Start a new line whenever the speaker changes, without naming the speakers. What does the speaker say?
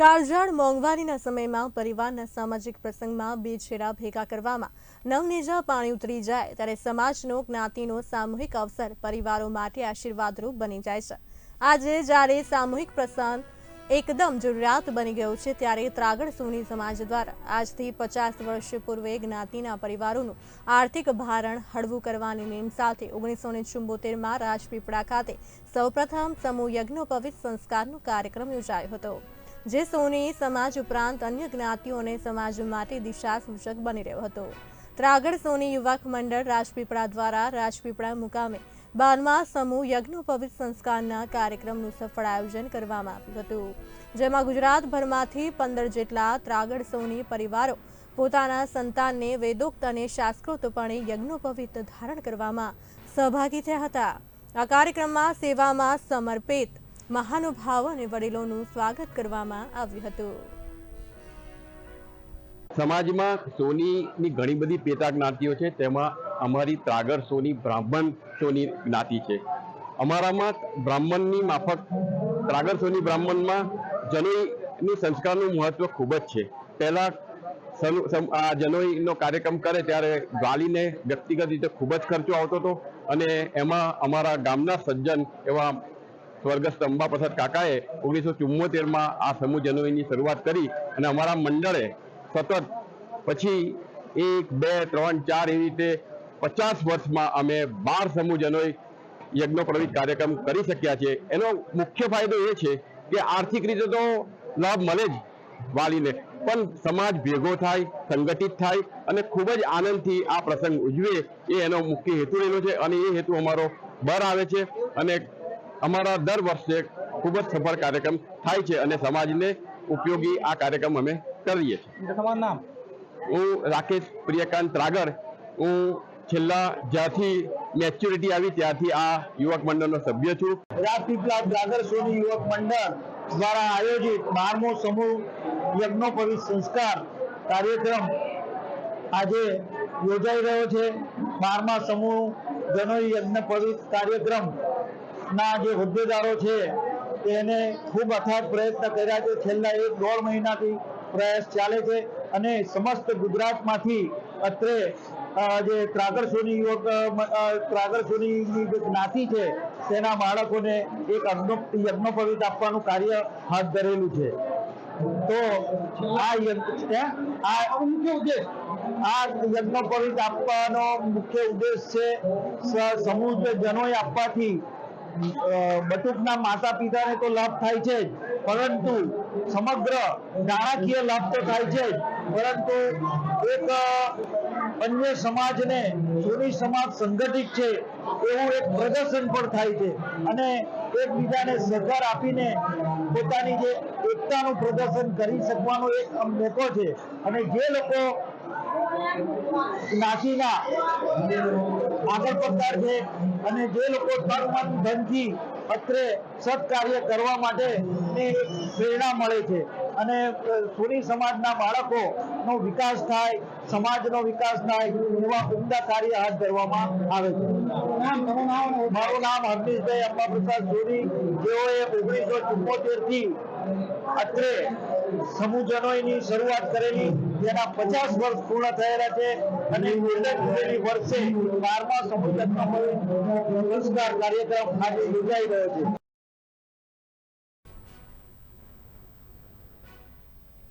કાળઝાળ મોંઘવારીના સમયમાં પરિવારના સામાજિક પ્રસંગમાં બે છેડા ભેગા કરવામાં નવનેજા પાણી ઉતરી જાય ત્યારે સમાજનો જ્ઞાતિનો સામૂહિક અવસર પરિવારો માટે આશીર્વાદરૂપ બની જાય છે. આજે જ્યારે સામૂહિક પ્રસંગ એકદમ જરૂરિયાત બની ગયો છે ત્યારે ત્રાગડ સોની સમાજ દ્વારા આજથી પચાસ વર્ષ પૂર્વે જ્ઞાતિના પરિવારોનું આર્થિક ભારણ હળવું કરવાની નેમ સાથે ઓગણીસો ને ચુંબોતેરમાં રાજપીપળા ખાતે સૌપ્રથમ સમૂહ યજ્ઞોપવિત સંસ્કારનો કાર્યક્રમ યોજાયો હતો. જે સોની સમાજ ઉપરાંત અન્ય જ્ઞાતિઓને સમાજ માટે દિશા સૂચક બની રહ્યો હતો. ત્રાગડ સોની યુવક મંડળ રાજપીપળા દ્વારા રાજપીપળા મુકામે બારમા સમૂહ યજ્ઞોપવિત સંસ્કારના કાર્યક્રમનું સફળ આયોજન કરવામાં આવ્યું હતું. જેમાં ગુજરાતભરમાંથી પંદર જેટલા ત્રાગડ સોની પરિવારો પોતાના સંતાનને વેદોક્ત અને શાસ્ત્રોક્તપણે યજ્ઞોપવિત ધારણ કરવામાં સહભાગી થયા હતા. આ કાર્યક્રમમાં સેવામાં સમર્પિત મહાનુભાવો અને વડીલોનું સ્વાગત કરવામાં આવ્યું હતું.
સમાજમાં સોનીની ઘણી બધી પેટા જ્ઞાતિઓ છે. તેમાં અમારી ત્રાગર સોની બ્રાહ્મણ સોની જ્ઞાતિ છે. અમારામાં બ્રાહ્મણની માફક, ત્રાગર સોની બ્રાહ્મણમાં જનોઈની સંસ્કારનું મહત્વ ખૂબ જ છે. પહેલા આ જનોઈનો કાર્યક્રમ કરે ત્યારે ગાલીને વ્યક્તિગત રીતે ખૂબ જ ખર્ચો આવતો હતો અને એમાં અમારા ગામના સજ્જન એવા સ્વર્ગસ્થ અંબા પ્રસાદ કાકાએ ઓગણીસો ચુમ્મોતેરમાં આ સમૂહ જનોઈની શરૂઆત કરી અને અમારા મંડળે સતત પછી એક, બે, ત્રણ, ચાર એવી રીતે પચાસ વર્ષમાં અમે બાર સમૂહ જનોઈ યજ્ઞોપવિત કાર્યક્રમ કરી શક્યા છે. એનો મુખ્ય ફાયદો એ છે કે આર્થિક રીતે તો લાભ મળે જ વાલીને, પણ સમાજ ભેગો થાય, સંગઠિત થાય અને ખૂબ જ આનંદથી આ પ્રસંગ ઉજવે એ એનો મુખ્ય હેતુ રહેલો છે અને એ હેતુ અમારો બર આવે છે અને અમારા દર વર્ષે ખૂબ જ સફળ કાર્યક્રમ થાય છે અને સમાજને ઉપયોગી આ કાર્યક્રમ અમે કરીએ છીએ.
તમારું નામ?
હું રાકેશ પ્રિયકાંત રાગર. હું છેલ્લા જ્યાંથી મેચ્યોરિટી આવી ત્યાંથી આ યુવક મંડળનો સભ્ય છું.
રાજપીપલા રાગર સોની યુવક મંડળ દ્વારા આયોજિત બારમો સમૂહ યજ્ઞોપવિત સંસ્કાર કાર્યક્રમ આજે યોજાઈ રહ્યો છે. બારમા સમૂહ જનોઈ યજ્ઞોપવિત કાર્યક્રમ ના જે હોદ્દેદારો છે તેને ખૂબ અથાગ પ્રયત્ન કર્યા છે. છેલ્લા એક દોઢ મહિનાથી પ્રયાસ ચાલે છે અને સમસ્ત ગુજરાતમાંથી અત્રે જે ત્રાગર યુવક ત્રાગર જે જ્ઞાતિ છે, તેના બાળકોને એક યજ્ઞોપવિત આપવાનું કાર્ય હાથ ધરેલું છે. તો આ? આ મુખ્ય ઉદ્દેશ? આ યજ્ઞોપવિત આપવાનો મુખ્ય ઉદ્દેશ છે સમુદ્ર જનોય આપવાથી બટુકના માતા પિતાને તો લાભ થાય છે પરંતુ સમગ્ર નાણાકીય લાભ તો થાય છે પરંતુ એક અન્ય સમાજને સોની સમાજ સંગઠિત છે, એવું એક પ્રદર્શન પણ થાય છે. અને એકબીજાને સહકાર આપીને પોતાની જે એકતાનું પ્રદર્શન કરી શકવાનો એક મોકો છે. અને જે લોકો જ્ઞાતિના આગળ પડકાર છે અને જે લોકો તન ધનથી અત્રે સત્કાર્ય કરવા માટે પ્રેરણા મળે છે. અને સોની સમાજના બાળકો નો વિકાસ થાય સમાજનો વિકાસ થાય એવા ઉમદા કાર્ય હાથ ધરવામાં આવે છે. મારું નામ હરમીશભાઈ અંબા પ્રસાદ સોની જેઓએ ઓગણીસો ચુમ્મોતેરથી અત્રે સમૂહ જનોઈની શરૂઆત કરેલી. જેના પચાસ વર્ષ પૂર્ણ થયેલા છે અને ઉલ્લેખનીય વર્ષે બારમા સમૂહ પુરસ્કાર કાર્યક્રમ આજે યોજાઈ રહ્યો છે.